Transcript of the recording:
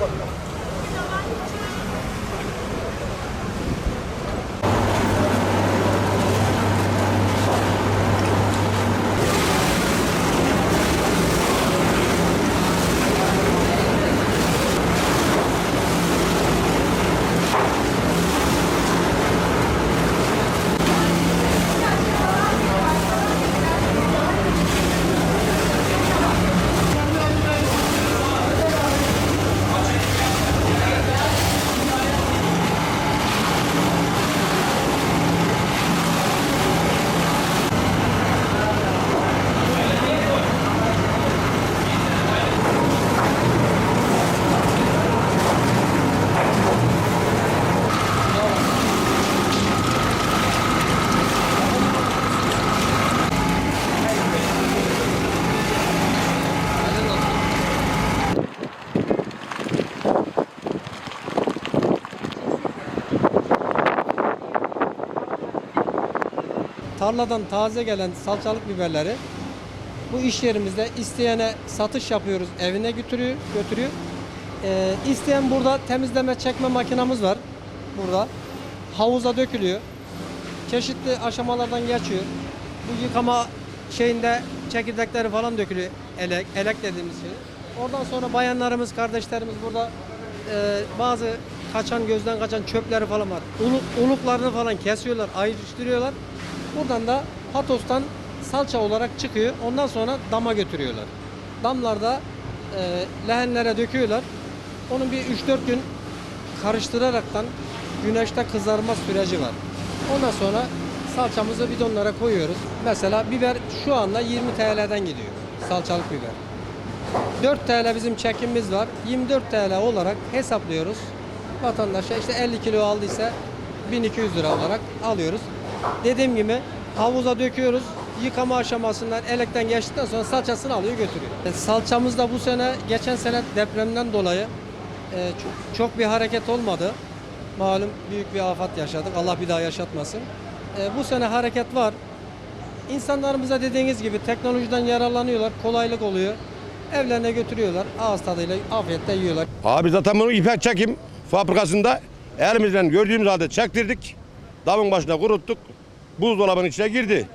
かった。Tarladan taze gelen salçalık biberleri bu iş yerimizde isteyene satış yapıyoruz. Evine götürüyor, götürüyor. Ee, isteyen burada temizleme çekme makinamız var. Burada. Havuza dökülüyor. Çeşitli aşamalardan geçiyor. Bu yıkama şeyinde çekirdekleri falan dökülüyor. Elek, elek dediğimiz şey. Oradan sonra bayanlarımız, kardeşlerimiz burada e, bazı kaçan gözden kaçan çöpleri falan var. Uluk, uluklarını falan kesiyorlar, ayrıştırıyorlar. Buradan da patostan salça olarak çıkıyor. Ondan sonra dama götürüyorlar. Damlarda e, lehenlere döküyorlar. Onun bir 3-4 gün karıştıraraktan güneşte kızarma süreci var. Ondan sonra salçamızı bidonlara koyuyoruz. Mesela biber şu anda 20 TL'den gidiyor. Salçalık biber. 4 TL bizim çekimimiz var. 24 TL olarak hesaplıyoruz. Vatandaşa işte 50 kilo aldıysa 1200 lira olarak alıyoruz. Dediğim gibi havuza döküyoruz. Yıkama aşamasından elekten geçtikten sonra salçasını alıyor götürüyor. E, Salçamız da bu sene geçen sene depremden dolayı e, çok, çok bir hareket olmadı. Malum büyük bir afet yaşadık. Allah bir daha yaşatmasın. E, bu sene hareket var. İnsanlarımıza dediğiniz gibi teknolojiden yararlanıyorlar. Kolaylık oluyor. Evlerine götürüyorlar. Ağız tadıyla afiyetle yiyorlar. Abi zaten bunu ipek çekim fabrikasında elimizden gördüğümüz halde çektirdik. Damın başına kuruttuk. Buzdolabının içine girdi.